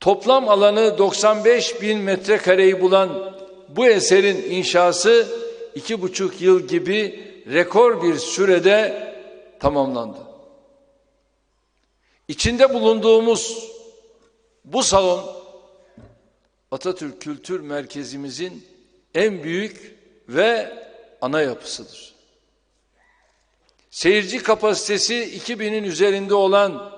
Toplam alanı 95 bin metrekareyi bulan bu eserin inşası iki buçuk yıl gibi rekor bir sürede tamamlandı. İçinde bulunduğumuz bu salon Atatürk Kültür Merkezimizin en büyük ve ana yapısıdır. Seyirci kapasitesi 2000'in üzerinde olan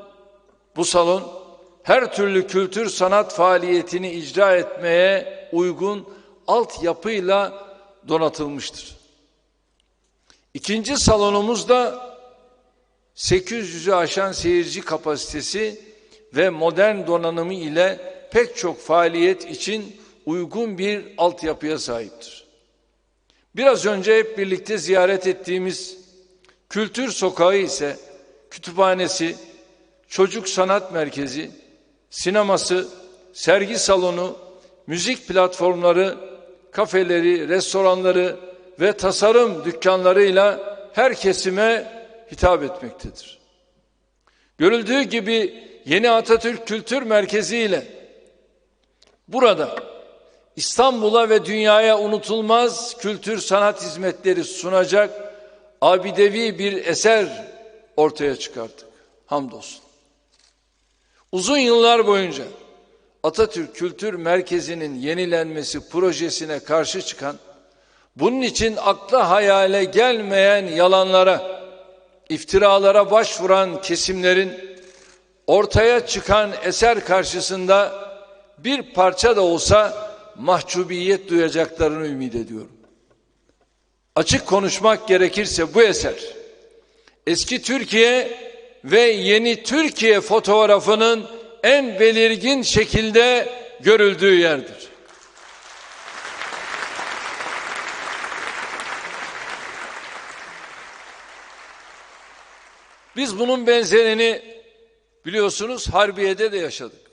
bu salon her türlü kültür sanat faaliyetini icra etmeye uygun altyapıyla donatılmıştır. İkinci salonumuzda 800'ü aşan seyirci kapasitesi ve modern donanımı ile pek çok faaliyet için uygun bir altyapıya sahiptir. Biraz önce hep birlikte ziyaret ettiğimiz Kültür Sokağı ise kütüphanesi, çocuk sanat merkezi, sineması, sergi salonu, müzik platformları, kafeleri, restoranları ve tasarım dükkanlarıyla her kesime hitap etmektedir. Görüldüğü gibi yeni Atatürk Kültür Merkezi ile burada İstanbul'a ve dünyaya unutulmaz kültür sanat hizmetleri sunacak abidevi bir eser ortaya çıkarttık. Hamdolsun. Uzun yıllar boyunca Atatürk Kültür Merkezi'nin yenilenmesi projesine karşı çıkan, bunun için akla hayale gelmeyen yalanlara, iftiralara başvuran kesimlerin ortaya çıkan eser karşısında bir parça da olsa mahcubiyet duyacaklarını ümit ediyorum. Açık konuşmak gerekirse bu eser eski Türkiye ve yeni Türkiye fotoğrafının en belirgin şekilde görüldüğü yerdir. Biz bunun benzerini biliyorsunuz Harbiye'de de yaşadık.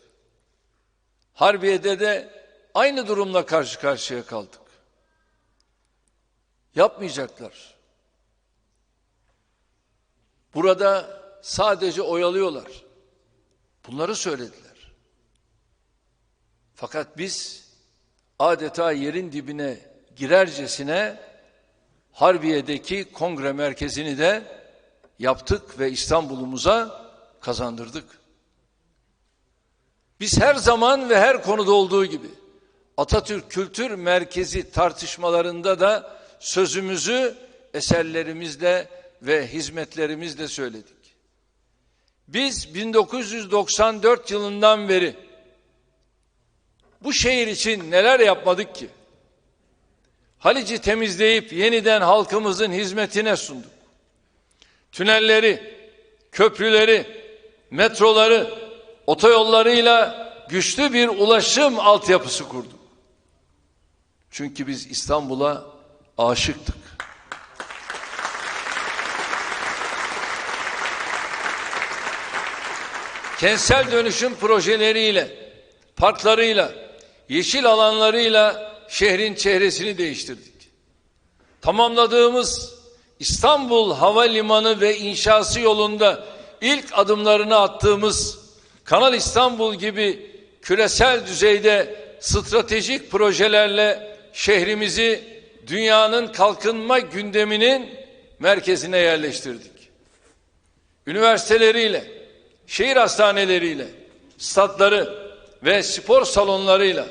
Harbiye'de de aynı durumla karşı karşıya kaldık. Yapmayacaklar. Burada sadece oyalıyorlar. Bunları söylediler. Fakat biz adeta yerin dibine girercesine Harbiye'deki kongre merkezini de yaptık ve İstanbul'umuza kazandırdık. Biz her zaman ve her konuda olduğu gibi Atatürk Kültür Merkezi tartışmalarında da sözümüzü eserlerimizle ve hizmetlerimizle söyledik. Biz 1994 yılından beri bu şehir için neler yapmadık ki? Halici temizleyip yeniden halkımızın hizmetine sunduk. Tünelleri, köprüleri, metroları, otoyollarıyla güçlü bir ulaşım altyapısı kurduk. Çünkü biz İstanbul'a aşıktık. Kentsel dönüşüm projeleriyle, parklarıyla, yeşil alanlarıyla şehrin çehresini değiştirdik. Tamamladığımız İstanbul Havalimanı ve inşası yolunda ilk adımlarını attığımız Kanal İstanbul gibi küresel düzeyde stratejik projelerle şehrimizi dünyanın kalkınma gündeminin merkezine yerleştirdik. Üniversiteleriyle, şehir hastaneleriyle, statları ve spor salonlarıyla,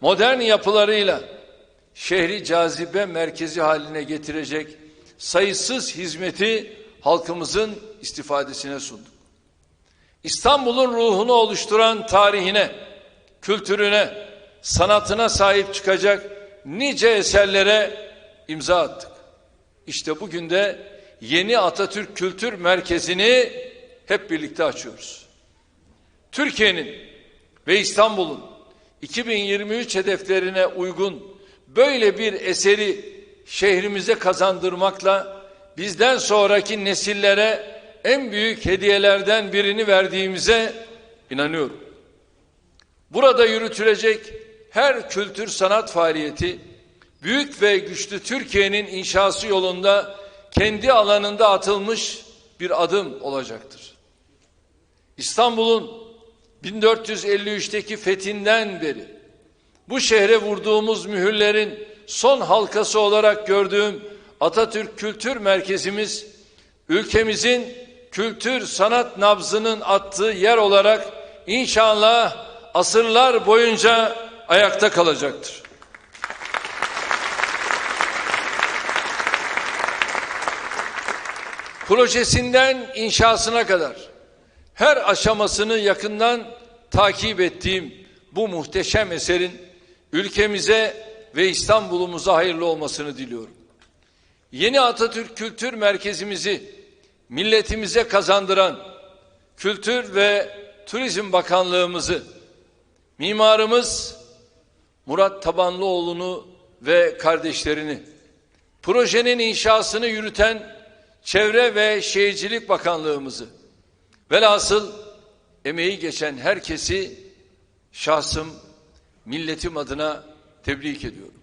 modern yapılarıyla şehri cazibe merkezi haline getirecek sayısız hizmeti halkımızın istifadesine sunduk. İstanbul'un ruhunu oluşturan tarihine, kültürüne, sanatına sahip çıkacak nice eserlere imza attık. İşte bugün de yeni Atatürk Kültür Merkezi'ni hep birlikte açıyoruz. Türkiye'nin ve İstanbul'un 2023 hedeflerine uygun böyle bir eseri şehrimize kazandırmakla bizden sonraki nesillere en büyük hediyelerden birini verdiğimize inanıyorum. Burada yürütülecek her kültür sanat faaliyeti büyük ve güçlü Türkiye'nin inşası yolunda kendi alanında atılmış bir adım olacaktır. İstanbul'un 1453'teki fethinden beri bu şehre vurduğumuz mühürlerin son halkası olarak gördüğüm Atatürk Kültür Merkezimiz ülkemizin kültür sanat nabzının attığı yer olarak inşallah asırlar boyunca ayakta kalacaktır. Projesinden inşasına kadar her aşamasını yakından takip ettiğim bu muhteşem eserin ülkemize ve İstanbul'umuza hayırlı olmasını diliyorum. Yeni Atatürk Kültür Merkezimizi milletimize kazandıran Kültür ve Turizm Bakanlığımızı mimarımız Murat Tabanlıoğlu'nu ve kardeşlerini projenin inşasını yürüten Çevre ve Şehircilik Bakanlığımızı velhasıl emeği geçen herkesi şahsım milletim adına tebrik ediyorum.